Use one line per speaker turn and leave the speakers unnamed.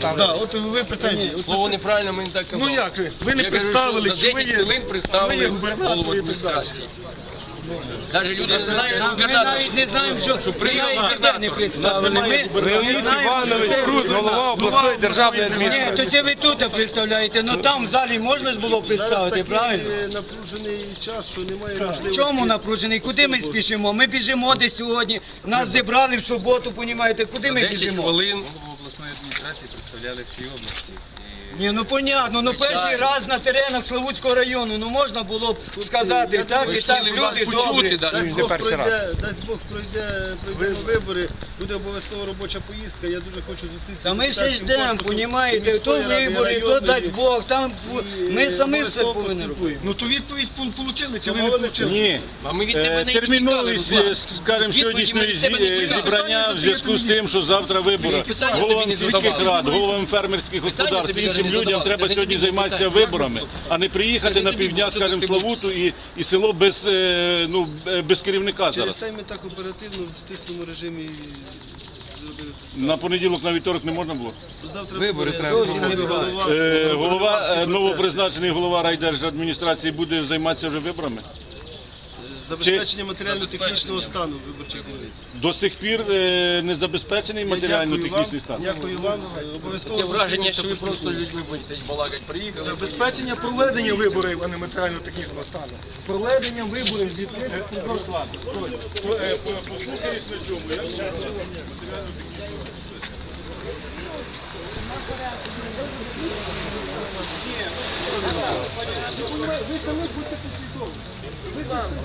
Да, от ви питаєте. от
Слово неправильно, ми не так казали.
Ну як ви? Ви не
Я кажу,
представили,
що
що ви
10
є-
хвилин
що
представили
ви є губернатор
голову
і
адміністрації. Навіть люди не знають, що
Ми
губернатор.
навіть не знаємо, що, що
прийняв
себе не представили. Ми,
Леонід Іванович
що
Крут, голова обласної державної
Ні,
адміністрації.
то це ви тут представляєте, ну там в залі можна ж було представити, правильно?
Е, напружений час, що немає
В
можливості.
чому напружений? Куди ми спішимо? Ми біжимо десь сьогодні. Нас зібрали в суботу, понімаєте, куди ми
10
біжимо?
хвилин
обласної адміністрації представляли всі області.
Ні, ну понятно, ну перший раз на теренах Славутського району, ну можна було б сказати так і так, люди добрі.
Дасть Бог пройде, дасть Бог пройде, пройдемо вибори, буде обов'язково робоча поїздка. Я дуже хочу зустрітися.
Та ми ще
корпусом
понімаєте, то вибори, то дасть Бог, там ми самі все повинні робити.
Ну то відповідь получили чи ви не получили?
Ні.
А ми від тебе не
Терміновість, скажімо, сьогоднішньої зібрання в зв'язку з тим, що завтра вибори. Головам сільських рад, головам фермерських господарств, іншим
не
людям треба сьогодні займатися виборами, а не приїхати на півдня, скажімо, Славуту і, і село без, е, ну, без керівника
Через те ми так оперативно в стисному режимі зробили.
На понеділок, на вівторок не можна було.
Завтра
Вибори
буде
треба
зовсім голова.
Е, голова, е, новопризначений голова райдержадміністрації буде займатися вже виборами.
Забезпечення матеріально-технічного стану виборчих дільниць.
До сих пір е, не забезпечений матеріально-технічний стан.
дякую вам. Обов'язково
Таке враження, що ви просто людьми будете балакати. Приїхали.
Забезпечення проведення виборів, а не матеріально-технічного стану. Проведення виборів відкритих. Послухайте на чому. Я часто